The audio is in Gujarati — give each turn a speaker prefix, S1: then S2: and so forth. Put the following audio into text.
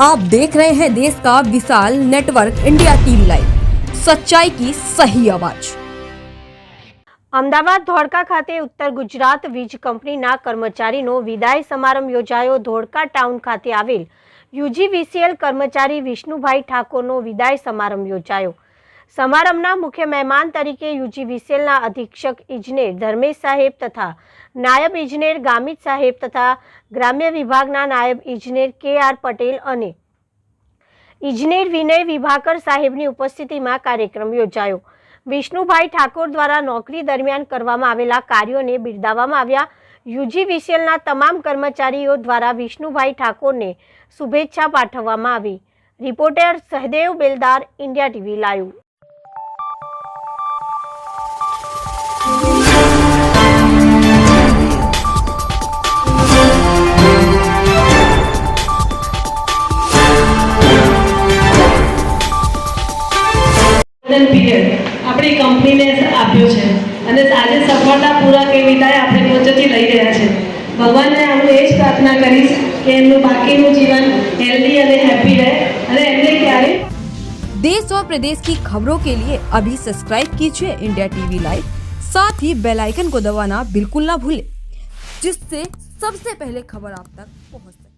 S1: आप देख रहे हैं देश का विशाल नेटवर्क इंडिया टीवी लाइव सच्चाई की सही आवाज
S2: અમદાવાદ ધોળકા ખાતે ઉત્તર ગુજરાત વીજ કંપનીના કર્મચારીનો વિદાય સમારંભ યોજાયો ધોળકા ટાઉન ખાતે આવેલ યુજીવીસીએલ કર્મચારી વિષ્ણુભાઈ ઠાકોરનો વિદાય સમારંભ યોજાયો સમારંભના મુખ્ય મહેમાન તરીકે યુજી વિસેલના અધિક્ષક ઇજનેર ધર્મેશ સાહેબ તથા નાયબ ઇજનેર ગામિત સાહેબ તથા ગ્રામ્ય વિભાગના નાયબ ઇજનેર કે આર પટેલ અને ઇજનેર વિનય વિભાકર સાહેબની ઉપસ્થિતિમાં કાર્યક્રમ યોજાયો. વિષ્ણુભાઈ ઠાકોર દ્વારા નોકરી દરમિયાન કરવામાં આવેલા કાર્યોને બિરદાવવામાં આવ્યા. યુજી વિસેલના તમામ કર્મચારીઓ દ્વારા વિષ્ણુભાઈ ઠાકોરને શુભેચ્છા પાઠવવામાં આવી. Reporter Sahdev Beldar, India
S3: TV live આપણી કંપનીને આપ્યો છે અને આજે સફળતાપૂર્વક એ વિદાય આપણે પહોંચથી લઈ રહ્યા છે ભગવાનને હું એ જ પ્રાર્થના કરીશ કે એમનું બાકીનું જીવન હેલ્ધી અને હેપી રહે અને એમને ક્યારેય
S1: देश और प्रदेश की खबरों के लिए अभी सब्सक्राइब कीजिए इंडिया टीवी लाइव साथ ही बेल आइकन को दबाना बिल्कुल ना भूलें जिससे सबसे पहले खबर आप तक पहुंच